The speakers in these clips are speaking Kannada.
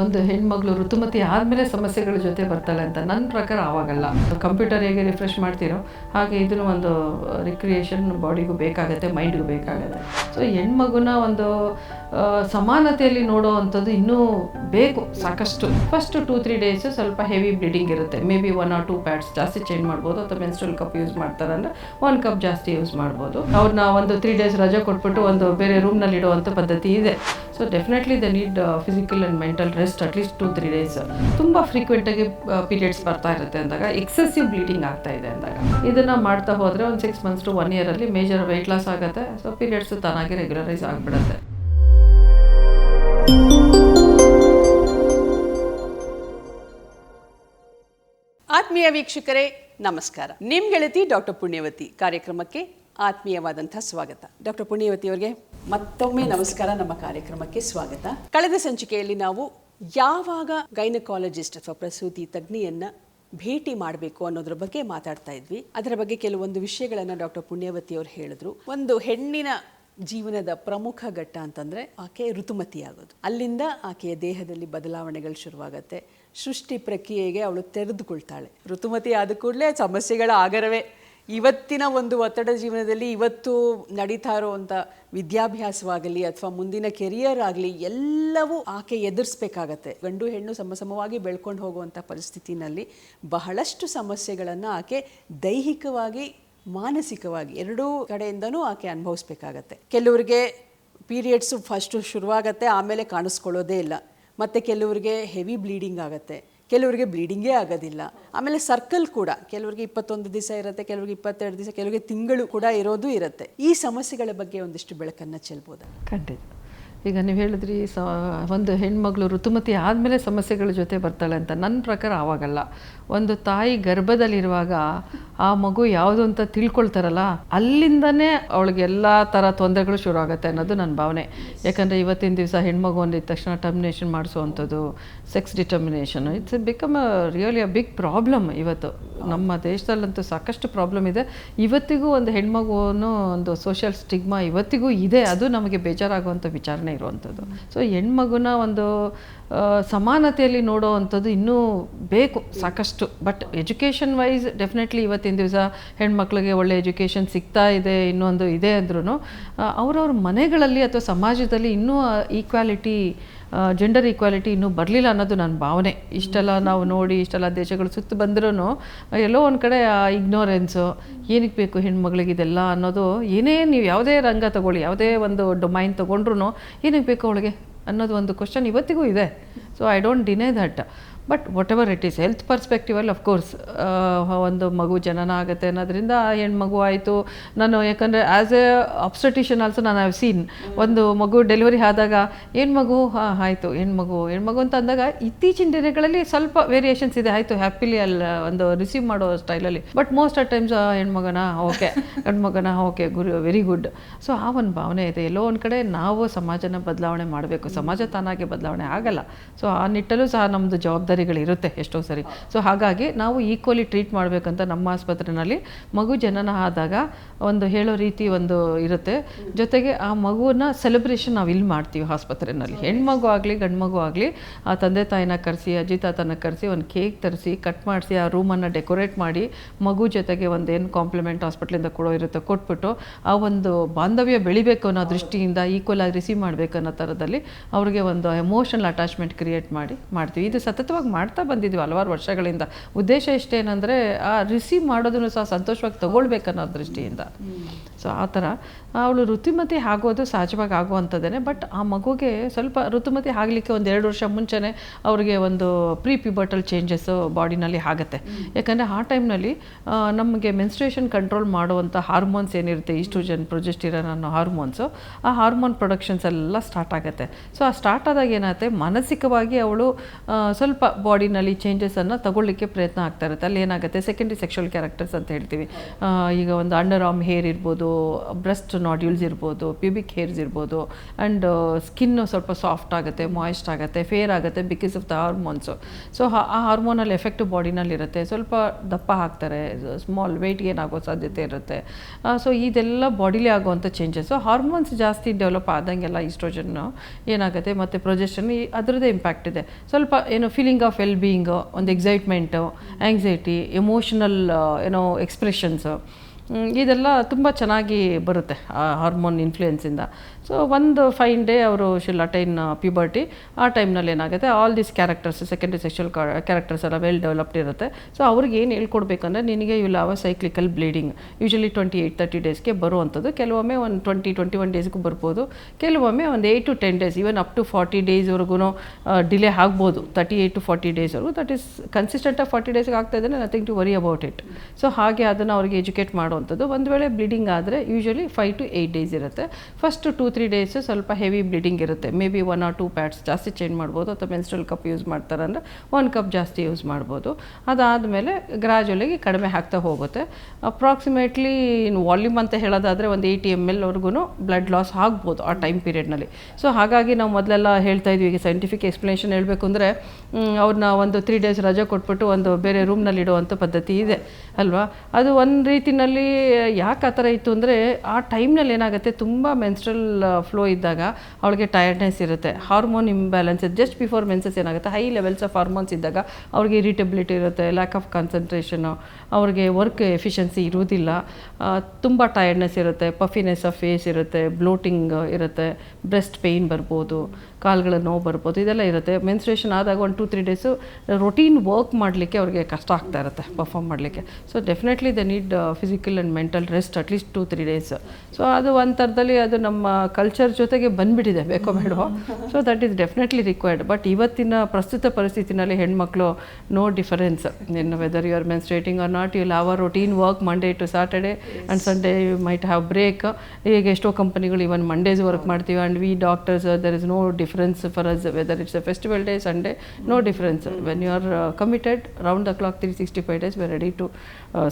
ಒಂದು ಹೆಣ್ಮಗಳು ಋತುಮತಿ ಆದಮೇಲೆ ಸಮಸ್ಯೆಗಳ ಜೊತೆ ಬರ್ತಾಳೆ ಅಂತ ನನ್ನ ಪ್ರಕಾರ ಆವಾಗಲ್ಲ. ಕಂಪ್ಯೂಟರ್ ಹೇಗೆ ರಿಫ್ರೆಶ್ ಮಾಡ್ತೀರೋ ಹಾಗೆ ಇದನ್ನು ಒಂದು ರಿಕ್ರಿಯೇಷನ್ ಬಾಡಿಗೂ ಬೇಕಾಗತ್ತೆ ಮೈಂಡ್ಗೂ ಬೇಕಾಗತ್ತೆ. ಸೊ ಹೆಣ್ಮಗುನ ಒಂದು ಸಮಾನತೆಯಲ್ಲಿ ನೋಡೋ ಅಂಥದ್ದು ಇನ್ನೂ ಬೇಕು, ಸಾಕಷ್ಟು. ಫಸ್ಟ್ ಟೂ ತ್ರೀ ಡೇಸ್ ಸ್ವಲ್ಪ ಹೆವಿ ಬ್ಲೀಡಿಂಗ್ ಇರುತ್ತೆ. May be one or two pads ಜಾಸ್ತಿ ಚೇಂಜ್ ಮಾಡ್ಬೋದು, ಅಥವಾ ಮೆನ್ಸ್ಟ್ರಲ್ ಕಪ್ ಯೂಸ್ ಮಾಡ್ತಾರೆ ಅಂದರೆ ಒನ್ ಕಪ್ ಜಾಸ್ತಿ ಯೂಸ್ ಮಾಡ್ಬೋದು. ಅವ್ರನ್ನ ಒಂದು ತ್ರೀ ಡೇಸ್ ರಜೆ ಕೊಟ್ಬಿಟ್ಟು ಒಂದು ಬೇರೆ ರೂಮ್ನಲ್ಲಿ ಇಡುವಂಥ ಪದ್ಧತಿ ಇದೆ. So definitely the need physical and mental rest at least two three days ತುಂಬ ಫ್ರೀಕ್ವೆಂಟಾಗಿ ಪೀರಿಯಡ್ಸ್ ಬರ್ತಾ ಇರುತ್ತೆ ಅಂದಾಗ ಎಕ್ಸೆಸಿವ್ ಬ್ಲೀಡಿಂಗ್ ಆಗ್ತಾ ಇದೆ ಅಂದಾಗ. ಇದನ್ನು ಮಾಡ್ತಾ ಹೋದರೆ ಒಂದು ಸಿಕ್ಸ್ ಮಂತ್ಸ್ ಟು ಒನ್ ಇಯರಲ್ಲಿ ಮೇಜರ್ ವೆಯ್ಟ್ ಲಾಸ್ ಆಗುತ್ತೆ. ಸೊ ಪೀರಿಯಡ್ಸ್ ತಾನಾಗಿ ರೆಗ್ಯುಲರೈಸ್ ಆಗಿಬಿಡುತ್ತೆ. ಆತ್ಮೀಯ ವೀಕ್ಷಕರೇ, ನಮಸ್ಕಾರ. ನಿಮ್ ಗೆಳತಿ ಡಾಕ್ಟರ್ ಪುಣ್ಯವತಿ. ಕಾರ್ಯಕ್ರಮಕ್ಕೆ ಆತ್ಮೀಯವಾದಂತಹ ಸ್ವಾಗತ. ಡಾಕ್ಟರ್ ಪುಣ್ಯವತಿ ಅವರಿಗೆ ಮತ್ತೊಮ್ಮೆ ನಮಸ್ಕಾರ. ನಮ್ಮ ಕಾರ್ಯಕ್ರಮಕ್ಕೆ ಸ್ವಾಗತ. ಕಳೆದ ಸಂಚಿಕೆಯಲ್ಲಿ ನಾವು ಯಾವಾಗ ಗೈನಕಾಲಜಿಸ್ಟ್ ಅಥವಾ ಪ್ರಸೂತಿ ತಜ್ಞೆಯನ್ನ ಭೇಟಿ ಮಾಡಬೇಕು ಅನ್ನೋದ್ರ ಬಗ್ಗೆ ಮಾತಾಡ್ತಾ ಇದ್ವಿ. ಅದರ ಬಗ್ಗೆ ಕೆಲವೊಂದು ವಿಷಯಗಳನ್ನ ಡಾಕ್ಟರ್ ಪುಣ್ಯವತಿ ಅವರು ಹೇಳಿದ್ರು. ಒಂದು ಹೆಣ್ಣಿನ ಜೀವನದ ಪ್ರಮುಖ ಘಟ್ಟ ಅಂತಂದ್ರೆ ಆಕೆ ಋತುಮತಿಯಾಗೋದು. ಅಲ್ಲಿಂದ ಆಕೆಯ ದೇಹದಲ್ಲಿ ಬದಲಾವಣೆಗಳು ಶುರುವಾಗತ್ತೆ. ಸೃಷ್ಟಿ ಪ್ರಕ್ರಿಯೆಗೆ ಅವಳು ತೆರೆದುಕೊಳ್ತಾಳೆ. ಋತುಮತಿ ಆದ ಕೂಡಲೇ ಸಮಸ್ಯೆಗಳ ಆಗರವೇ. ಇವತ್ತಿನ ಒಂದು ಒತ್ತಡ ಜೀವನದಲ್ಲಿ ಇವತ್ತು ನಡೀತಾ ಇರೋವಂಥ ವಿದ್ಯಾಭ್ಯಾಸವಾಗಲಿ ಅಥವಾ ಮುಂದಿನ ಕೆರಿಯರ್ ಆಗಲಿ ಎಲ್ಲವೂ ಆಕೆ ಎದುರಿಸ್ಬೇಕಾಗತ್ತೆ. ಗಂಡು ಹೆಣ್ಣು ಸಮಸಮವಾಗಿ ಬೆಳ್ಕೊಂಡು ಹೋಗುವಂಥ ಪರಿಸ್ಥಿತಿನಲ್ಲಿ ಬಹಳಷ್ಟು ಸಮಸ್ಯೆಗಳನ್ನು ಆಕೆ ದೈಹಿಕವಾಗಿ, ಮಾನಸಿಕವಾಗಿ ಎರಡೂ ಕಡೆಯಿಂದನೂ ಆಕೆ ಅನುಭವಿಸ್ಬೇಕಾಗತ್ತೆ. ಕೆಲವರಿಗೆ ಪೀರಿಯಡ್ಸು ಫಸ್ಟು ಶುರುವಾಗತ್ತೆ, ಆಮೇಲೆ ಕಾಣಿಸ್ಕೊಳ್ಳೋದೇ ಇಲ್ಲ. ಮತ್ತು ಕೆಲವರಿಗೆ ಹೆವಿ ಬ್ಲೀಡಿಂಗ್ ಆಗುತ್ತೆ. ಕೆಲವರಿಗೆ ಬ್ಲೀಡಿಂಗೇ ಆಗೋದಿಲ್ಲ. ಆಮೇಲೆ ಸರ್ಕಲ್ ಕೂಡ, ಕೆಲವರಿಗೆ ಇಪ್ಪತ್ತೊಂದು ದಿವಸ ಇರುತ್ತೆ, ಕೆಲವರಿಗೆ ಇಪ್ಪತ್ತೆರಡು ದಿವಸ, ಕೆಲವರಿಗೆ ತಿಂಗಳು ಕೂಡ ಇರೋದು ಇರುತ್ತೆ. ಈ ಸಮಸ್ಯೆಗಳ ಬಗ್ಗೆ ಒಂದಿಷ್ಟು ಬೆಳಕನ್ನು ಚೆಲ್ಬೋದಾ? ಖಂಡಿತ. ಈಗ ನೀವು ಹೇಳಿದ್ರಿ, ಸ, ಒಂದು ಹೆಣ್ಮಗಳು ಋತುಮತಿ ಆದಮೇಲೆ ಸಮಸ್ಯೆಗಳ ಜೊತೆ ಬರ್ತಾಳೆ ಅಂತ. ನನ್ನ ಪ್ರಕಾರ ಆವಾಗಲ್ಲ. ಒಂದು ತಾಯಿ ಗರ್ಭದಲ್ಲಿರುವಾಗ ಆ ಮಗು ಯಾವುದು ಅಂತ ತಿಳ್ಕೊಳ್ತಾರಲ್ಲ, ಅಲ್ಲಿಂದನೇ ಅವಳಿಗೆ ಎಲ್ಲ ಥರ ತೊಂದರೆಗಳು ಶುರು ಆಗುತ್ತೆ ಅನ್ನೋದು ನನ್ನ ಭಾವನೆ. ಯಾಕಂದರೆ ಇವತ್ತಿನ ದಿವಸ ಹೆಣ್ಮಗು ಅಂದಿದ ತಕ್ಷಣ termination ಮಾಡಿಸುವಂಥದ್ದು sex determination it's become a really a big problem ಇವತ್ತು. ನಮ್ಮ ದೇಶದಲ್ಲಂತೂ ಸಾಕಷ್ಟು ಪ್ರಾಬ್ಲಮ್ ಇದೆ. ಇವತ್ತಿಗೂ ಒಂದು ಹೆಣ್ಮಗುವನ್ನು ಒಂದು ಸೋಷಿಯಲ್ ಸ್ಟಿಗ್ಮಾ ಇವತ್ತಿಗೂ ಇದೆ. ಅದು ನಮಗೆ ಬೇಜಾರಾಗುವಂಥ ವಿಚಾರಣೆ. ಇರುವಂಥದ್ದು. ಸೊ ಹೆಣ್ಮಗುನ ಒಂದು ಸಮಾನತೆಯಲ್ಲಿ ನೋಡೋ ಅಂಥದ್ದು ಇನ್ನೂ ಬೇಕು, ಸಾಕಷ್ಟು. ಬಟ್ ಎಜುಕೇಷನ್ ವೈಸ್ ಡೆಫಿನೆಟ್ಲಿ ಇವತ್ತಿನ ದಿವಸ ಹೆಣ್ಮಕ್ಳಿಗೆ ಒಳ್ಳೆ ಎಜುಕೇಷನ್ ಸಿಗ್ತಾ ಇದೆ ಇನ್ನೊಂದು ಇದೆ ಅಂದ್ರೂ ಅವರವ್ರ ಮನೆಗಳಲ್ಲಿ ಅಥವಾ ಸಮಾಜದಲ್ಲಿ ಇನ್ನೂ ಈಕ್ವಾಲಿಟಿ ಜೆಂಡರ್ ಈಕ್ವಾಲಿಟಿ ಇನ್ನೂ ಬರಲಿಲ್ಲ ಅನ್ನೋದು ನನ್ನ ಭಾವನೆ. ಇಷ್ಟೆಲ್ಲ ನಾವು ನೋಡಿ, ಇಷ್ಟೆಲ್ಲ ದೇಶಗಳು ಸುತ್ತ ಬಂದ್ರೂ ಎಲ್ಲೋ ಒಂದು ಕಡೆ ಇಗ್ನೋರೆನ್ಸು ಏನಕ್ಕೆ ಬೇಕು ಹೆಣ್ಮಗಳಿಗೆ ಇದೆಲ್ಲ ಅನ್ನೋದು ಏನೇ ನೀವು ಯಾವುದೇ ರಂಗ ತಗೊಳ್ಳಿ, ಯಾವುದೇ ಒಂದು ಡೊಮೈನ್ ತೊಗೊಂಡ್ರು ಏನಕ್ಕೆ ಬೇಕು ಅವಳಿಗೆ ಅನ್ನೋದು ಒಂದು ಕ್ವಶನ್ ಇವತ್ತಿಗೂ ಇದೆ. So I don't deny that but whatever it is health perspectively of course ಒಂದು ಮಗು ಜನನ ಆಗುತ್ತೆ ಅನ್ನೋದ್ರಿಂದ ಹೆಣ್ಮಗು ಆಯಿತು. ನಾನು ಯಾಕಂದರೆ ಆ್ಯಸ್ ಎ ಅಬ್ಸ್ಟಟಿಷನ್ ಆಲ್ಸೋ ನಾನು ಹ್ಯಾವ್ ಸೀನ್ ಒಂದು ಮಗು ಡೆಲಿವರಿ ಆದಾಗ ಹೆಣ್ಮಗು ಹಾಂ ಆಯಿತು ಹೆಣ್ಮಗು ಹೆಣ್ಮಗು ಅಂತ ಅಂದಾಗ ಇತ್ತೀಚಿನ ದಿನಗಳಲ್ಲಿ ಸ್ವಲ್ಪ ವೇರಿಯೇಷನ್ಸ್ ಇದೆ. ಆಯಿತು ಹ್ಯಾಪಿಲಿ ಅಲ್ಲಿ ಒಂದು ರಿಸೀವ್ ಮಾಡೋ ಸ್ಟೈಲಲ್ಲಿ ಬಟ್ ಮೋಸ್ಟ್ ಆಫ್ ಟೈಮ್ಸ್ ಹೆಣ್ಮಗನ ಓಕೆ ಗಂಡ್ಮಗನ ಓಕೆ ಗುರು ವೆರಿ ಗುಡ್ ಸೊ ಆ ಒಂದು ಭಾವನೆ ಇದೆ. ಎಲ್ಲೋ ಒಂದು ಕಡೆ ನಾವು ಸಮಾಜನ ಬದಲಾವಣೆ ಮಾಡಬೇಕು. ಸಮಾಜ ತಾನಾಗೆ ಬದಲಾವಣೆ ಆಗಲ್ಲ. ಸೊ ಆ ನಿಟ್ಟಲ್ಲೂ ಸಹ ನಮ್ಮದು ಜವಾಬ್ದಾರಿಗಳಿರುತ್ತೆ ಎಷ್ಟೋ ಸರಿ. ಸೊ ಹಾಗಾಗಿ ನಾವು ಈಕ್ವಲಿ ಟ್ರೀಟ್ ಮಾಡಬೇಕಂತ ನಮ್ಮ ಆಸ್ಪತ್ರೆಯಲ್ಲಿ ಮಗು ಜನನ ಆದಾಗ ಒಂದು ಹೇಳೋ ರೀತಿ ಒಂದು ಇರುತ್ತೆ. ಜೊತೆಗೆ ಆ ಮಗುವನ್ನ ಸೆಲೆಬ್ರೇಷನ್ ನಾವು ಇಲ್ಲಿ ಮಾಡ್ತೀವಿ ಆಸ್ಪತ್ರೆಯಲ್ಲಿ ಹೆಣ್ಮಗು ಆಗಲಿ ಗಂಡು ಮಗು ಆಗಲಿ ಆ ತಂದೆ ತಾಯಿನ ಕರೆಸಿ ಅಜ್ಜಿ ತಾತನ ಕರೆಸಿ ಒಂದು ಕೇಕ್ ತರಿಸಿ ಕಟ್ ಮಾಡಿಸಿ ಆ ರೂಮನ್ನು ಡೆಕೋರೇಟ್ ಮಾಡಿ ಮಗು ಜೊತೆಗೆ ಒಂದೇನು ಕಾಂಪ್ಲಿಮೆಂಟ್ ಹಾಸ್ಪಿಟ್ಲಿಂದ ಕೊಡೋ ಇರುತ್ತೆ ಕೊಟ್ಬಿಟ್ಟು ಆ ಒಂದು ಬಾಂಧವ್ಯ ಬೆಳಿಬೇಕು ಅನ್ನೋ ದೃಷ್ಟಿಯಿಂದ ಈಕ್ವಲ್ ಆಗಿ ರಿಸೀವ್ ಮಾಡಬೇಕು ಅನ್ನೋ ಥರದಲ್ಲಿ ಅವ್ರಿಗೆ ಒಂದು ಎಮೋಷನಲ್ ಅಟ್ಯಾಚ್ಮೆಂಟ್ ಕ್ರಿಯೇಟ್ ಮಾಡಿ ಮಾಡ್ತೀವಿ. ಇದು ಸತತವಾಗಿ ಮಾಡ್ತಾ ಬಂದಿದ್ವಿ ಹಲವಾರು ವರ್ಷಗಳಿಂದ. ಉದ್ದೇಶ ಇಷ್ಟೇನೆಂದರೆ ಆ ರಿಸೀವ್ ಮಾಡೋದನ್ನು ಸಹ ಸಂತೋಷವಾಗಿ ತಗೊಳ್ಬೇಕನ್ನೋ ದೃಷ್ಟಿಯಿಂದ. ಸೊ ಆ ಥರ. ಅವಳು ಋತುಮತಿ ಆಗೋದು ಸಹಜವಾಗಿ ಆಗುವಂಥದ್ದೇ ಬಟ್ ಆ ಮಗುಗೆ ಸ್ವಲ್ಪ ಋತುಮತಿ ಆಗಲಿಕ್ಕೆ ಒಂದು ಎರಡು ವರ್ಷ ಮುಂಚೆನೇ ಅವ್ರಿಗೆ ಒಂದು ಪ್ರೀ ಪ್ಯೂಬರ್ಟಲ್ ಚೇಂಜಸ್ಸು ಬಾಡಿನಲ್ಲಿ ಆಗುತ್ತೆ. ಯಾಕಂದರೆ ಆ ಟೈಮ್ನಲ್ಲಿ ನಮಗೆ ಮೆನ್ಸ್ಟ್ರೇಷನ್ ಕಂಟ್ರೋಲ್ ಮಾಡುವಂಥ ಹಾರ್ಮೋನ್ಸ್ ಏನಿರುತ್ತೆ ಈಸ್ಟ್ರೋಜನ್ ಪ್ರೊಜೆಸ್ಟಿರನ್ ಅನ್ನೋ ಹಾರ್ಮೋನ್ಸು ಆ ಹಾರ್ಮೋನ್ ಪ್ರೊಡಕ್ಷನ್ಸ್ ಎಲ್ಲ ಸ್ಟಾರ್ಟ್ ಆಗುತ್ತೆ. ಸೊ ಆ ಸ್ಟಾರ್ಟ್ ಆದಾಗ ಏನಾಗುತ್ತೆ ಮಾನಸಿಕವಾಗಿ ಅವಳು ಸ್ವಲ್ಪ ಬಾಡಿನಲ್ಲಿ ಚೇಂಜಸನ್ನು ತಗೊಳ್ಳಿಕ್ಕೆ ಪ್ರಯತ್ನ ಆಗ್ತಾ ಇರುತ್ತೆ. ಅಲ್ಲಿ ಏನಾಗುತ್ತೆ ಸೆಕೆಂಡ್ರಿ ಸೆಕ್ಷುವಲ್ ಕ್ಯಾರೆಕ್ಟರ್ಸ್ ಅಂತ ಹೇಳ್ತೀವಿ. ಈಗ ಒಂದು ಅಂಡರ್ ಆಮ್ ಹೇರ್ ಇರ್ಬೋದು ಬ್ರೆಸ್ಟ್ ನಾಡ್ಯೂಲ್ಸ್ ಇರ್ಬೋದು ಪ್ಯೂಬಿಕ್ ಹೇರ್ಸ್ ಇರ್ಬೋದು ಆ್ಯಂಡ್ ಸ್ಕಿನ್ನು ಸ್ವಲ್ಪ ಸಾಫ್ಟ್ ಆಗುತ್ತೆ ಮಾಯಿಸ್ಟ್ ಆಗುತ್ತೆ ಫೇರ್ ಆಗುತ್ತೆ because of the hormones so ಆ ಹಾರ್ಮೋನಲ್ ಎಫೆಕ್ಟ್ ಬಾಡಿನಲ್ಲಿ ಇರುತ್ತೆ ಸ್ವಲ್ಪ ದಪ್ಪ ಹಾಕ್ತಾರೆ ಸ್ಮಾಲ್ ವೆಯ್ಟ್ ಏನಾಗೋ ಸಾಧ್ಯತೆ ಇರುತ್ತೆ. ಸೊ ಇದೆಲ್ಲ ಬಾಡಿಲಿ ಆಗುವಂಥ ಚೇಂಜಸ್ಸು ಹಾರ್ಮೋನ್ಸ್ ಜಾಸ್ತಿ ಡೆವಲಪ್ ಆದಂಗೆಲ್ಲ ಈಸ್ಟ್ರೋಜನ್ನು ಏನಾಗುತ್ತೆ ಮತ್ತು ಪ್ರೊಜೆಷನ್ ಅದರದ್ದೇ ಇಂಪ್ಯಾಕ್ಟ್ ಇದೆ. ಸ್ವಲ್ಪ, ಏನು ಫೀಲಿಂಗ್ ಆಫ್ ವೆಲ್ ಬೀಯಿಂಗು ಒಂದು ಎಕ್ಸೈಟ್ಮೆಂಟು ಆ್ಯಂಗ್ಸೈಟಿ ಎಮೋಷನಲ್ ಏನೋ ಎಕ್ಸ್ಪ್ರೆಷನ್ಸು ಇದೆಲ್ಲ ತುಂಬ ಚೆನ್ನಾಗಿ ಬರುತ್ತೆ ಆ ಹಾರ್ಮೋನ್ ಇನ್ಫ್ಲೂಯೆನ್ಸಿಂದ ಸೊ ಒಂದು ಫೈನ್ ಡೇ ಅವರು ಶಿಲ್ ಅಟೈನ್ ಪ್ಯೂಬರ್ಟಿ ಆ ಟೈಮ್ನಲ್ಲಿ ಏನಾಗುತ್ತೆ? All these characters secondary sexual characters ಎಲ್ಲ ವೆಲ್ ಡೆವಲಪ್ಡ್ ಇರುತ್ತೆ. ಸೊ ಅವ್ರಿಗೆ ಏನು ಹೇಳ್ಕೊಡ್ಬೇಕಂದ್ರೆ, ನಿನಗೆ ಇವು ಲಾವ cyclical bleeding usually twenty eight thirty ಡೇಸ್ಗೆ ಬರುವಂಥದ್ದು. ಕೆಲವೊಮ್ಮೆ ಒಂದು ಟ್ವೆಂಟಿ ಟ್ವೆಂಟಿ ಒನ್ ಡೇಸ್ಗೂ ಬರ್ಬೋದು. ಕೆಲವೊಮ್ಮೆ ಒಂದು eight to ten days even up to forty ಡೇಸ್ವರೆಗೂ delay ಆಗ್ಬೋದು. ತರ್ಟಿ ಏಯ್ಟ್ ಟು ಫಾರ್ಟಿ ಡೇಸ್ವರೆಗೂ ದಟ್ ಈಸ್ ಕನ್ಸಿಸ್ಟೆಂಟಾಗಿ ಫಾರ್ಟಿ ಡೇಸ್ಗೆ ಆಗ್ತಾ ಇದ್ದರೆ nothing to worry about it so ಹಾಗೆ ಅದನ್ನು ಅವ್ರಿಗೆ ಎಜುಕೇಟ್ ಮಾಡುವಂಥದ್ದು. ಒಂದು ವೇಳೆ ಬ್ಲೀಡಿಂಗ್ ಆದರೆ usually five to eight days ಇರುತ್ತೆ. ಫಸ್ಟ್ ಟೂ ತ್ರೀ ಡೇಸ್ ಸ್ವಲ್ಪ ಹೆವಿ ಬ್ಲೀಡಿಂಗ್ ಇರುತ್ತೆ. May be one or two pads ಜಾಸ್ತಿ ಚೇಂಜ್ ಮಾಡ್ಬೋದು, ಅಥವಾ ಮೆನ್ಸ್ಟ್ರಲ್ ಕಪ್ ಯೂಸ್ ಮಾಡ್ತಾರೆ ಅಂದರೆ ಒನ್ ಕಪ್ ಜಾಸ್ತಿ ಯೂಸ್ ಮಾಡ್ಬೋದು. ಅದಾದಮೇಲೆ ಗ್ರಾಜುವಲಿಗೆ ಕಡಿಮೆ ಆಗ್ತಾ ಹೋಗುತ್ತೆ. ಅಪ್ರಾಕ್ಸಿಮೇಟ್ಲಿ ವಾಲ್ಯೂಮ್ ಅಂತ ಹೇಳೋದಾದರೆ ಒಂದು ಏಯ್ಟಿ ಎಂ ಎಲ್ ವರ್ಗೂ ಬ್ಲಡ್ ಲಾಸ್ ಆಗ್ಬೋದು ಆ ಟೈಮ್ ಪೀರಿಯಡ್ನಲ್ಲಿ ಸೊ ಹಾಗಾಗಿ ನಾವು ಮೊದಲೆಲ್ಲ ಹೇಳ್ತಾ ಇದ್ವಿ, ಈಗ ಸೈಂಟಿಫಿಕ್ ಎಕ್ಸ್ಪ್ಲನೇಷನ್ ಹೇಳಬೇಕು ಅಂದರೆ ಅವ್ರನ್ನ ಒಂದು ತ್ರೀ ಡೇಸ್ ರಜೆ ಕೊಟ್ಬಿಟ್ಟು ಒಂದು ಬೇರೆ ರೂಮ್ನಲ್ಲಿ ಇಡುವಂಥ ಪದ್ಧತಿ ಇದೆ, ಅಲ್ವಾ? ಅದು ಒಂದು ರೀತಿನಲ್ಲಿ ಯಾಕೆ ಆ ಥರ ಇತ್ತು ಅಂದರೆ, ಆ ಟೈಮ್ನಲ್ಲಿ ಏನಾಗುತ್ತೆ, ತುಂಬ ಮೆನ್ಸ್ಟ್ರಲ್ ಫ್ಲೋ ಇದ್ದಾಗ ಅವಳಿಗೆ ಟಯರ್ಡ್ನೆಸ್ ಇರುತ್ತೆ. Hormone imbalance just before menses ಏನಾಗುತ್ತೆ? ಹೈ ಲೆವೆಲ್ಸ್ ಆಫ್ ಹಾರ್ಮೋನ್ಸ್ ಇದ್ದಾಗ ಅವ್ರಿಗೆ ಇರಿಟಬಿಲಿಟಿ ಇರುತ್ತೆ ಲ್ಯಾಕ್ ಆಫ್ ಕಾನ್ಸಂಟ್ರೇಷನು ಅವ್ರಿಗೆ ವರ್ಕ್ ಎಫಿಷಿಯನ್ಸಿ ಇರುವುದಿಲ್ಲ. ತುಂಬ ಟಯರ್ಡ್ನೆಸ್ ಇರುತ್ತೆ. ಪಫಿನೆಸ್ ಆಫ್ ಫೇಸ್ ಇರುತ್ತೆ ಬ್ಲೋಟಿಂಗ್ ಇರುತ್ತೆ ಬ್ರೆಸ್ಟ್ ಪೇಯ್ನ್ ಬರ್ಬೋದು, ಕಾಲುಗಳ ನೋವು ಬರ್ಬೋದು, ಇದೆಲ್ಲ ಇರುತ್ತೆ. ಮೆನ್ಸ್ಟ್ರೇಷನ್ ಆದಾಗ ಒಂದು two three days routine work ಮಾಡಲಿಕ್ಕೆ ಅವ್ರಿಗೆ ಕಷ್ಟ ಆಗ್ತಾ ಇರುತ್ತೆ ಪರ್ಫಾರ್ಮ್ ಮಾಡಲಿಕ್ಕೆ. So definitely the need physical and mental rest at least two three days so ಅದು ಒಂದು ಥರದಲ್ಲಿ ಅದು ನಮ್ಮ ಕಲ್ಚರ್ ಜೊತೆಗೆ ಬಂದ್ಬಿಟ್ಟಿದೆ ಬೇಕೋ ಬೇಡವೋ. So that is definitely required but ಇವತ್ತಿನ ಪ್ರಸ್ತುತ ಪರಿಸ್ಥಿತಿನಲ್ಲಿ ಹೆಣ್ಮಕ್ಳು no difference in whether you are menstruating or not you have a routine work Monday to Saturday and Sunday you might have break ಈಗ ಎಷ್ಟೋ ಕಂಪನಿಗಳು ಇವನ್ ಮಂಡೇಸ್ ವರ್ಕ್ ಮಾಡ್ತೀವಿ. And we doctors there is no difference for us whether it's a festival day Sunday no difference when you are committed round the clock three sixty five days we ready to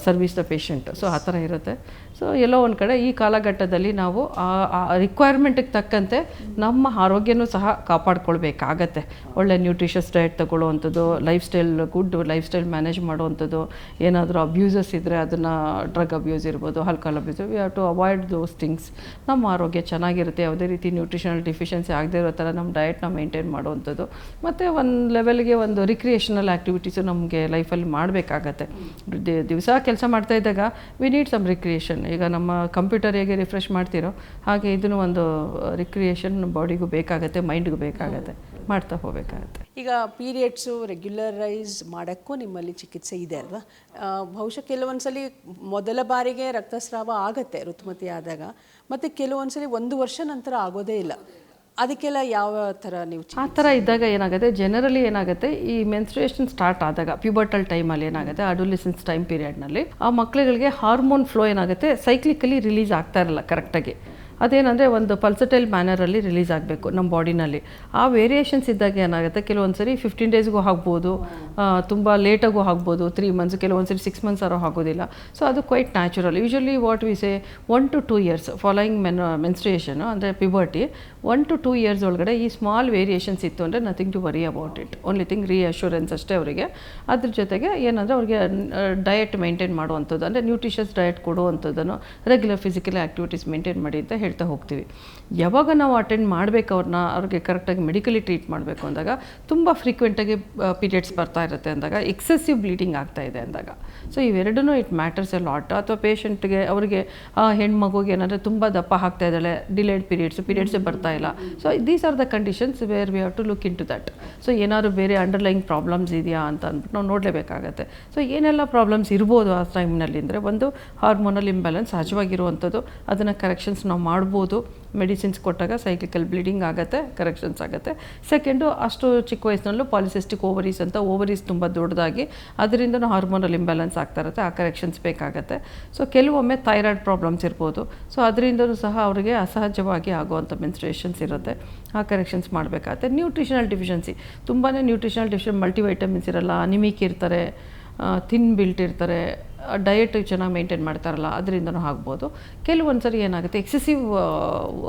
service the patient so ಆ ಥರ ಇರುತ್ತೆ. ಸೊ ಎಲ್ಲೋ ಒಂದು ಕಡೆ ಈ ಕಾಲಘಟ್ಟದಲ್ಲಿ ನಾವು ಆ ರಿಕ್ವೈರ್ಮೆಂಟಿಗೆ ತಕ್ಕಂತೆ ನಮ್ಮ ಆರೋಗ್ಯನೂ ಸಹ ಕಾಪಾಡ್ಕೊಳ್ಬೇಕಾಗತ್ತೆ. ಒಳ್ಳೆ ನ್ಯೂಟ್ರಿಷಸ್ ಡಯಟ್ ತಗೊಳ್ಳುವಂಥದ್ದು lifestyle good lifestyle manage ಮಾಡುವಂಥದ್ದು, ಏನಾದರೂ ಅಬ್ಯೂಸಸ್ ಇದ್ದರೆ ಅದನ್ನು ಡ್ರಗ್ ಅಬ್ಯೂಸ್ ಇರ್ಬೋದು alcohol abuse we have to avoid those things ನಮ್ಮ ಆರೋಗ್ಯ ಚೆನ್ನಾಗಿರುತ್ತೆ, ಯಾವುದೇ ರೀತಿ ನ್ಯೂಟ್ರಿಷನಲ್ ಡಿಫಿಷಿಯನ್ಸಿ ಆಗದೇ ಇರೋ ಥರ ನಮ್ಮ ಡಯಟ್ನ ಮೇಂಟೈನ್ ಮಾಡುವಂಥದ್ದು. ಮತ್ತು ಒಂದು ಲೆವೆಲ್ಗೆ ಒಂದು ರಿಕ್ರಿಯೇಷನಲ್ ಆ್ಯಕ್ಟಿವಿಟೀಸು ನಮಗೆ ಲೈಫಲ್ಲಿ ಮಾಡಬೇಕಾಗತ್ತೆ. ದಿವಸ ಕೆಲಸ ಮಾಡ್ತಾ ಇದ್ದಾಗ ವಿ ನೀಡ್ ಸಮ್ ರಿಕ್ರಿಯೇಷನ್ ಈಗ ನಮ್ಮ ಕಂಪ್ಯೂಟರ್ ಹೇಗೆ ರಿಫ್ರೆಶ್ ಮಾಡ್ತೀರೋ ಹಾಗೆ ಇದನ್ನು ಒಂದು ರಿಕ್ರಿಯೇಷನ್ ಬಾಡಿಗೂ ಬೇಕಾಗುತ್ತೆ ಮೈಂಡ್ಗೂ ಬೇಕಾಗುತ್ತೆ, ಮಾಡ್ತಾ ಹೋಗಬೇಕಾಗತ್ತೆ. ಈಗ ಪೀರಿಯಡ್ಸು ರೆಗ್ಯುಲರೈಸ್ ಮಾಡೋಕ್ಕೂ ನಿಮ್ಮಲ್ಲಿ ಚಿಕಿತ್ಸೆ ಇದೆ ಅಲ್ವಾ? ಬಹುಶಃ ಕೆಲವೊಂದು ಸಲ ಮೊದಲ ಬಾರಿಗೆ ರಕ್ತಸ್ರಾವ ಆಗುತ್ತೆ, ಋತುಮತಿ ಆದಾಗ. ಮತ್ತು ಕೆಲವೊಂದ್ಸಲಿ ಒಂದು ವರ್ಷ ನಂತರ ಆಗೋದೇ ಇಲ್ಲ. ಅದಕ್ಕೆಲ್ಲ ಯಾವ ಥರ ನೀವು ಆ ಥರ ಇದ್ದಾಗ ಏನಾಗುತ್ತೆ? ಜನರಲಿ ಏನಾಗುತ್ತೆ? ಈ ಮೆನ್ಸ್ಟ್ರೇಷನ್ ಸ್ಟಾರ್ಟ್ ಆದಾಗ ಪ್ಯೂಬರ್ಟಲ್ ಟೈಮಲ್ಲಿ ಏನಾಗುತ್ತೆ? ಅಡೋಲಿಸೆನ್ಸ್ ಟೈಮ್ ಪೀರಿಯಡ್ನಲ್ಲಿ ಆ ಮಕ್ಕಳುಗಳಿಗೆ ಹಾರ್ಮೋನ್ ಫ್ಲೋ ಏನಾಗುತ್ತೆ? ಸೈಕ್ಲಿಕಲಿ ರಿಲೀಸ್ ಆಗ್ತಾ ಇರಲ್ಲ ಕರೆಕ್ಟಾಗಿ ಅದೇನಂದರೆ ಒಂದು ಪಲ್ಸಟೈಲ್ ಮ್ಯಾನರಲ್ಲಿ ರಿಲೀಸ್ ಆಗಬೇಕು ನಮ್ಮ ಬಾಡಿನಲ್ಲಿ ಆ ವೇರಿಯೇಷನ್ಸ್ ಇದ್ದಾಗ ಏನಾಗುತ್ತೆ? ಕೆಲವೊಂದು ಸರಿ ಫಿಫ್ಟೀನ್ ಡೇಸ್ಗೂ ಆಗ್ಬೋದು ತುಂಬ ಲೇಟಾಗೂ ಆಗ್ಬೋದು ತ್ರೀ ಮಂತ್ಸ್ ಕೆಲವೊಂದು ಸರಿ ಸಿಕ್ಸ್ ಮಂತ್ಸ್ ಆರೋ ಆಗೋದಿಲ್ಲ. ಸೊ ಅದು quite natural usually what we say one to two years following men menstruation ಅಂದರೆ puberty one to two years ಒಳಗಡೆ ಈ ಸ್ಮಾಲ್ ವೇರಿಯೇಷನ್ಸ್ ಇತ್ತು ಅಂದರೆ nothing to worry about it only thing reassurance ಅಷ್ಟೇ ಅವರಿಗೆ. ಅದ್ರ ಜೊತೆಗೆ ಏನಂದರೆ ಅವ್ರಿಗೆ ಡಯಟ್ ಮೇಂಟೈನ್ ಮಾಡುವಂಥದ್ದು, ಅಂದರೆ ನ್ಯೂಟ್ರಿಷಸ್ ಡಯಟ್ ಕೊಡುವಂಥದ್ದನ್ನು ರೆಗ್ಯುಲರ್ ಫಿಸಿಕಲ್ ಆ್ಯಕ್ಟಿವಿಟೀಸ್ ಮೇಂಟೈನ್ ಮಾಡಿ ಅಂತ ಹೇಳ್ತಾ ಹೋಗ್ತೀವಿ. ಯಾವಾಗ ನಾವು ಅಟೆಂಡ್ ಮಾಡಬೇಕು ಅವ್ರನ್ನ ಅವ್ರಿಗೆ ಕರೆಕ್ಟಾಗಿ ಮೆಡಿಕಲಿ ಟ್ರೀಟ್ ಮಾಡಬೇಕು ಅಂದಾಗ, ತುಂಬ ಫ್ರೀಕ್ವೆಂಟಾಗಿ ಪೀರಿಯಡ್ಸ್ ಬರ್ತಾ ಇರುತ್ತೆ ಅಂದಾಗ ಎಕ್ಸೆಸಿವ್ ಬ್ಲೀಡಿಂಗ್ ಆಗ್ತಾ ಇದೆ ಅಂದಾಗ. ಸೊ ಇವೆರಡೂ ಇಟ್ ಮ್ಯಾಟರ್ಸ್ ಎ ಲಾಟ್ ಅಥವಾ ಪೇಷಂಟ್ಗೆ ಅವರಿಗೆ ಹೆಣ್ಮಗುಗೆ ಏನಾದರೆ ತುಂಬ ದಪ್ಪ ಆಗ್ತಾ ಇದ್ದಾಳೆ ಡಿಲೇಡ್ ಪೀರಿಯಡ್ಸ್ ಪೀರಿಯಡ್ಸ್ ಬರ್ತಾ ಇಲ್ಲ. So these are the conditions where we have to look in to that so ಏನಾದ್ರು ಬೇರೆ ಅಂಡರ್ಲೈನ್ ಪ್ರಾಬ್ಲಮ್ಸ್ ಇದೆಯಾ ಅಂತ ಅಂದ್ಬಿಟ್ಟು ನಾವು ನೋಡಲೇಬೇಕಾಗತ್ತೆ. ಸೊ ಏನೆಲ್ಲ ಪ್ರಾಬ್ಲಮ್ಸ್ ಇರ್ಬೋದು ಆ ಟೈಮ್ನಲ್ಲಿ ಅಂದರೆ ಒಂದು ಹಾರ್ಮೋನಲ್ ಇಂಬ್ಯಾಲೆನ್ಸ್ ಸಹಜವಾಗಿರುವಂಥದ್ದು. ಅದನ್ನು ಕರೆಕ್ಷನ್ಸ್ ನಾವು ಮಾಡ್ಬೋದು. ಮೆಡಿಸಿನ್ಸ್ ಕೊಟ್ಟಾಗ ಸೈಕ್ಲಿಕಲ್ ಬ್ಲೀಡಿಂಗ್ ಆಗುತ್ತೆ ಕರೆಕ್ಷನ್ಸ್ ಆಗುತ್ತೆ. ಸೆಕೆಂಡು ಅಷ್ಟು ಚಿಕ್ಕ ವಯಸ್ಸಿನಲ್ಲೂ ಪಾಲಿಸಿಸ್ಟಿಕ್ ಓವರೀಸ್ ಅಂತ ಓವರೀಸ್ ತುಂಬ ದೊಡ್ಡದಾಗಿ, ಅದರಿಂದ ಹಾರ್ಮೋನಲ್ ಇಂಬ್ಯಾಲೆನ್ಸ್ ಆಗ್ತಾ ಇರುತ್ತೆ, ಆ ಕರೆಕ್ಷನ್ಸ್ ಬೇಕಾಗುತ್ತೆ. ಸೊ ಕೆಲವೊಮ್ಮೆ ಥೈರಾಯ್ಡ್ ಪ್ರಾಬ್ಲಮ್ಸ್ ಇರ್ಬೋದು. ಸೊ ಅದರಿಂದಲೂ ಸಹ ಅವರಿಗೆ ಅಸಹಜವಾಗಿ ಆಗುವಂಥ ಮೆನ್ಸ್ಟ್ರೇಷನ್ಸ್ ಇರುತ್ತೆ. ಆ ಕರೆಕ್ಷನ್ಸ್ ಮಾಡಬೇಕಾಗತ್ತೆ. ನ್ಯೂಟ್ರಿಷನಲ್ ಡಿಫಿಷನ್ಸಿ ತುಂಬಾ ನ್ಯೂಟ್ರಿಷನಲ್ ಡಿಫಿಷನ್ ಮಲ್ಟಿವೈಟಮಿನ್ಸ್ ಇರಲ್ಲ, ಅನಿಮಿಕ್ ಇರ್ತಾರೆ ಥಿನ್ ಬಿಲ್ಟ್ ಇರ್ತಾರೆ ಡಯಟ್ ಚೆನ್ನಾಗಿ ಮೇಂಟೈನ್ ಮಾಡ್ತಾರಲ್ಲ, ಅದರಿಂದನೂ ಆಗ್ಬೋದು. ಕೆಲವೊಂದು ಸರಿ ಏನಾಗುತ್ತೆ ಎಕ್ಸೆಸಿವ್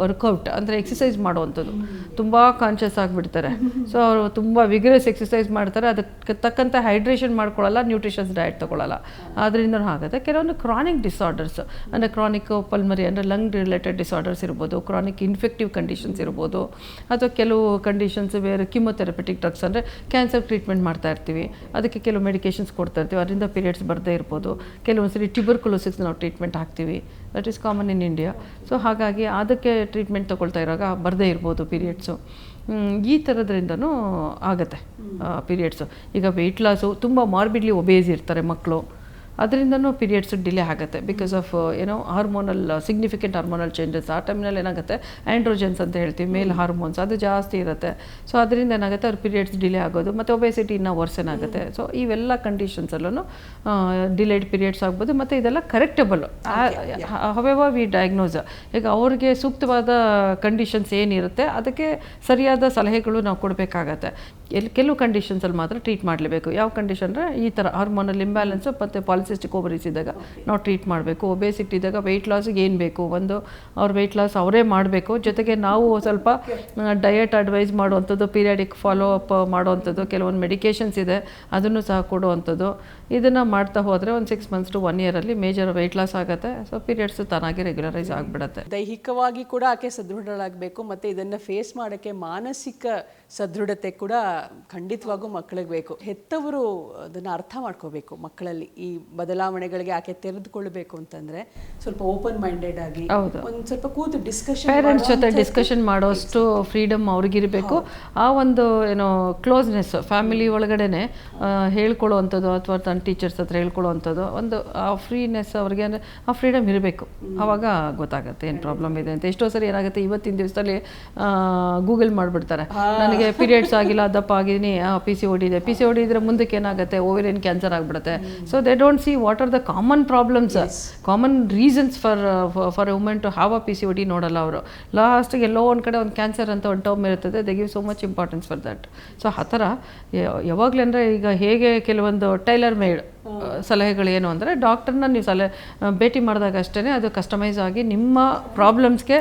ವರ್ಕೌಟ್ ಅಂದರೆ ಎಕ್ಸಸೈಸ್ ಮಾಡುವಂಥದ್ದು ತುಂಬ ಕಾನ್ಷಿಯಸ್ ಆಗಿಬಿಡ್ತಾರೆ. ಸೊ ಅವರು ತುಂಬ ವಿಗ್ರೆಸ್ ಎಕ್ಸಸೈಸ್ ಮಾಡ್ತಾರೆ, ಅದಕ್ಕೆ ತಕ್ಕಂಥ ಹೈಡ್ರೇಷನ್ ಮಾಡ್ಕೊಳ್ಳಲ್ಲ ನ್ಯೂಟ್ರಿಷನ್ಸ್ ಡಯಟ್ ತೊಗೊಳ್ಳಲ್ಲ. ಅದರಿಂದನೂ ಆಗುತ್ತೆ. ಕೆಲವೊಂದು ಕ್ರಾನಿಕ್ ಡಿಸಾರ್ಡರ್ಸ್ ಅಂದರೆ ಕ್ರಾನಿಕ್ ಪಲ್ಮರಿ ಅಂದರೆ ಲಂಗ್ ರಿಲೇಟೆಡ್ ಡಿಸಾರ್ಡರ್ಸ್ ಇರ್ಬೋದು ಕ್ರಾನಿಕ್ ಇನ್ಫೆಕ್ಟಿವ್ ಕಂಡೀಷನ್ಸ್ ಇರ್ಬೋದು, ಅಥವಾ ಕೆಲವು ಕಂಡೀಷನ್ಸ್ ಬೇರೆ ಕಿಮೊಥೆರಪಿಟಿಕ್ ಡ್ರಗ್ಸ್ ಅಂದರೆ ಕ್ಯಾನ್ಸರ್ ಟ್ರೀಟ್ಮೆಂಟ್ ಮಾಡ್ತಾ ಇರ್ತೀವಿ. ಅದಕ್ಕೆ ಕೆಲವು ಮೆಡಿಕೇಷನ್ಸ್ ಕೊಡ್ತಾ ಇರ್ತೀವಿ. ಅದರಿಂದ ಪೀರಿಯಡ್ಸ್ ಬರದೇ ಇರ್ಬೋದು. ಕೆಲವೊಂದು ಸರಿ ಟ್ಯೂಬರ್ಕುಲೋಸಿಸ್ ನಾವು ಟ್ರೀಟ್ಮೆಂಟ್ ಹಾಕ್ತೀವಿ. That is common in India so ಹಾಗಾಗಿ ಅದಕ್ಕೆ ಟ್ರೀಟ್ಮೆಂಟ್ ತೊಗೊಳ್ತಾ ಇರುವಾಗ ಬರದೇ ಇರ್ಬೋದು ಪೀರಿಯಡ್ಸು ಈ ಥರದ್ರಿಂದನೂ ಆಗುತ್ತೆ ಪೀರಿಯಡ್ಸು ಈಗ ವೆಯ್ಟ್ ಲಾಸು ತುಂಬ ಮಾರ್ಬಿಡ್ಲಿ ಒಬೇಸ್ ಇರ್ತಾರೆ ಮಕ್ಕಳು ಅದರಿಂದನೂ ಪೀರಿಯಡ್ಸ್ ಡಿಲೇ ಆಗುತ್ತೆ ಬಿಕಾಸ್ ಆಫ್ ಏನೋ ಹಾರ್ಮೋನಲ್ ಸಿಗ್ನಿಫಿಕೆಂಟ್ ಹಾರ್ಮೋನಲ್ ಚೇಂಜಸ್ ಆ ಟೈಮ್ನಲ್ಲಿ ಏನಾಗುತ್ತೆ? ಆ್ಯಂಡ್ರೋಜನ್ಸ್ ಅಂತ ಹೇಳ್ತೀವಿ ಮೇಲ್ ಹಾರ್ಮೋನ್ಸ್ ಅದು ಜಾಸ್ತಿ ಇರುತ್ತೆ. ಸೊ ಅದರಿಂದ ಏನಾಗುತ್ತೆ? ಅವ್ರ ಪೀರಿಯಡ್ಸ್ ಡಿಲೇ ಆಗೋದು ಮತ್ತು ಒಬೆಸಿಟಿ ಇನ್ನೂ ವರ್ಸನ್ ಆಗುತ್ತೆ. ಸೊ ಇವೆಲ್ಲ ಕಂಡೀಷನ್ಸಲ್ಲೂ ಡಿಲೇಡ್ ಪೀರಿಯಡ್ಸ್ ಆಗ್ಬೋದು ಮತ್ತು ಇದೆಲ್ಲ ಕರೆಕ್ಟಬಲ್ ಹವೆವ ವಿ ಡಯಾಗ್ನೋಸ್ ಈಗ ಅವ್ರಿಗೆ ಸೂಕ್ತವಾದ ಕಂಡೀಷನ್ಸ್ ಏನಿರುತ್ತೆ ಅದಕ್ಕೆ ಸರಿಯಾದ ಸಲಹೆಗಳು ನಾವು ಕೊಡಬೇಕಾಗತ್ತೆ. ಎಲ್ಲಿ ಕೆಲವು ಕಂಡೀಷನ್ಸಲ್ಲಿ ಮಾತ್ರ ಟ್ರೀಟ್ ಮಾಡಲೇಬೇಕು. ಯಾವ ಕಂಡೀಷನ್ ಅಂದರೆ ಈ ಥರ ಹಾರ್ಮೋನಲ್ ಇಂಬ್ಯಾಲೆನ್ಸು ಮತ್ತು ಪಾಲಿಸಿಸ್ಟಿಕ್ ಓವರೀಸ್ ಇದ್ದಾಗ ನಾವು ಟ್ರೀಟ್ ಮಾಡಬೇಕು. ಒಬೇಸಿಟಿ ಇದ್ದಾಗ ವೆಯ್ಟ್ ಲಾಸಿಗೆ ಏನು ಬೇಕು? ಒಂದು ಅವ್ರ ವೆಯ್ಟ್ ಲಾಸ್ ಅವರೇ ಮಾಡಬೇಕು. ಜೊತೆಗೆ ನಾವು ಸ್ವಲ್ಪ ಡಯಟ್ ಅಡ್ವೈಸ್ ಮಾಡುವಂಥದ್ದು ಪೀರಿಯಾಡಿಕ್ ಫಾಲೋ ಅಪ್ ಮಾಡುವಂಥದ್ದು ಕೆಲವೊಂದು ಮೆಡಿಕೇಷನ್ಸ್ ಇದೆ ಅದನ್ನು ಸಹ ಕೊಡುವಂಥದ್ದು. ಇದನ್ನು ಮಾಡ್ತಾ ಹೋದರೆ ಒಂದು ಸಿಕ್ಸ್ ಮಂತ್ಸ್ ಟು ಒನ್ ಇಯರಲ್ಲಿ ಮೇಜರ್ ವೆಯ್ಟ್ ಲಾಸ್ ಆಗುತ್ತೆ. ಸೊ ಪೀರಿಯಡ್ಸ್ ತಾನಾಗಿ ರೆಗ್ಯುಲರೈಸ್ ಆಗಿಬಿಡುತ್ತೆ. ದೈಹಿಕವಾಗಿ ಕೂಡ ಆಕೆ ಸದೃಢಳಾಗಬೇಕು ಮತ್ತು ಇದನ್ನು ಫೇಸ್ ಮಾಡೋಕ್ಕೆ ಮಾನಸಿಕ ಸದೃಢತೆ ಕೂಡ ಖಂಡಿತವಾಗೂ ಮಕ್ಕಳಿಗೆ ಬೇಕು. ಹೆತ್ತವರು ಅದನ್ನು ಅರ್ಥ ಮಾಡ್ಕೋಬೇಕು ಮಕ್ಕಳಲ್ಲಿ. ಈ ಬದಲಾವಣೆಗಳಿಗೆ ಆಕೆ ತೆರೆದುಕೊಳ್ಬೇಕು ಅಂತಂದ್ರೆ ಸ್ವಲ್ಪ ಓಪನ್ ಮೈಂಡೆಡ್ ಆಗಿ. ಒಂದು ಸ್ವಲ್ಪ ಕೂತು ಡಿಸ್ಕಷನ್ ಪೇರೆಂಟ್ಸ್ ಜೊತೆ ಡಿಸ್ಕಷನ್ ಮಾಡೋಷ್ಟು ಫ್ರೀಡಮ್ ಅವ್ರಿಗಿರಬೇಕು. ಆ ಒಂದು ಏನೋ ಕ್ಲೋಸ್ನೆಸ್ ಫ್ಯಾಮಿಲಿ ಒಳಗಡೆನೆ ಹೇಳ್ಕೊಳ್ಳುವಂಥದ್ದು ಅಥವಾ ತನ್ನ ಟೀಚರ್ಸ್ ಹತ್ರ ಹೇಳ್ಕೊಳ್ಳುವಂಥದ್ದು ಒಂದು ಆ ಫ್ರೀನೆಸ್ ಅವ್ರಿಗೆ ಅಂದರೆ ಆ ಫ್ರೀಡಮ್ ಇರಬೇಕು. ಆವಾಗ ಗೊತ್ತಾಗುತ್ತೆ ಏನು ಪ್ರಾಬ್ಲಮ್ ಇದೆ ಅಂತ. ಎಷ್ಟೋ ಸರಿ ಏನಾಗುತ್ತೆ ಇವತ್ತಿನ ದಿವಸದಲ್ಲಿ ಗೂಗಲ್ ಮಾಡಿಬಿಡ್ತಾರೆ. ನನಗೆ ಪೀರಿಯಡ್ಸ್ ಆಗಿಲ್ಲ ದಪ್ಪ ಆಗಿದ್ದೀನಿ ಪಿ ಸಿ ಓಡಿ ಇದೆ. ಪಿ ಸಿ ಓಡಿ ಇದ್ರೆ ಮುಂದಕ್ಕೆ ಏನಾಗುತ್ತೆ? ಓವೇರಿಯನ್ ಕ್ಯಾನ್ಸರ್ ಆಗಿಬಿಡುತ್ತೆ. So they don't see what are the common problems common reasons for for women to have a P C OD ನೋಡಲ್ಲ ಅವರು. ಲಾಸ್ಟಿಗೆ ಎಲ್ಲೋ ಒಂದು ಕಡೆ ಒಂದು ಕ್ಯಾನ್ಸರ್ ಅಂತ ಒಂದು ಟರ್ಮ್ ಇರ್ತದೆ they give so much importance for that so ಆ ಥರ ಯಾವಾಗಲಂದರೆ ಈಗ ಹೇಗೆ ಕೆಲವೊಂದು ಟೈಲರ್ ಮೇಡ್ ಸಲಹೆಗಳು ಏನು ಅಂದರೆ ಡಾಕ್ಟರ್ನ ನೀವು ಸಲಹೆ ಭೇಟಿ ಮಾಡಿದಾಗ ಅಷ್ಟೇ ಅದು ಕಸ್ಟಮೈಸ್ ಆಗಿ ನಿಮ್ಮ ಪ್ರಾಬ್ಲಮ್ಸ್ಗೆ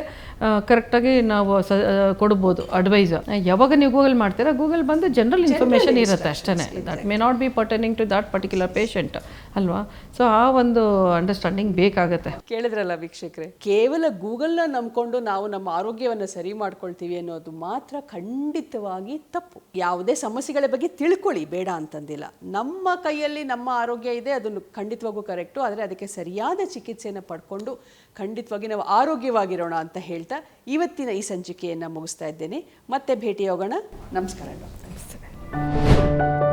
ಕರೆಕ್ಟಾಗಿ ನಾವು ಸ ಕೊಡ್ಬೋದು ಅಡ್ವೈಸ್ ಯಾವಾಗ ನೀವು ಗೂಗಲ್ ಮಾಡ್ತೀರಾ? ಗೂಗಲ್ ಬಂದು ಜನರಲ್ ಇನ್ಫಾರ್ಮೇಷನ್ ಇರುತ್ತೆ ಅಷ್ಟೇ. That may not be pertaining to that particular patient ಅಲ್ವಾ? ಸೊ ಆ ಒಂದು ಅಂಡರ್ಸ್ಟ್ಯಾಂಡಿಂಗ್ ಬೇಕಾಗುತ್ತೆ. ಕೇಳಿದ್ರಲ್ಲ ವೀಕ್ಷಕರೇ ಕೇವಲ ಗೂಗಲ್ನ ನಂಬಿಕೊಂಡು ನಾವು ನಮ್ಮ ಆರೋಗ್ಯವನ್ನು ಸರಿ ಮಾಡ್ಕೊಳ್ತೀವಿ ಅನ್ನೋದು ಮಾತ್ರ ಖಂಡಿತವಾಗಿ ತಪ್ಪು. ಯಾವುದೇ ಸಮಸ್ಯೆಗಳ ಬಗ್ಗೆ ತಿಳ್ಕೊಳ್ಳಿ ಬೇಡ ಅಂತಂದಿಲ್ಲ. ನಮ್ಮ ಕೈಯಲ್ಲಿ ನಮ್ಮ ಆರೋಗ್ಯ ಇದೆ ಅದನ್ನು ಖಂಡಿತವಾಗೂ ಕರೆಕ್ಟು ಆದರೆ ಅದಕ್ಕೆ ಸರಿಯಾದ ಚಿಕಿತ್ಸೆಯನ್ನು ಪಡ್ಕೊಂಡು ಖಂಡಿತವಾಗಿ ನಾವು ಆರೋಗ್ಯವಾಗಿರೋಣ ಅಂತ ಹೇಳ್ತಾ ಇವತ್ತಿನ ಈ ಸಂಚಿಕೆಯನ್ನು ಮುಗಿಸ್ತಾ ಇದ್ದೇನೆ. ಮತ್ತೆ ಭೇಟಿಯಾಗೋಣ. ನಮಸ್ಕಾರ ಡಾಕ್ಟರ್.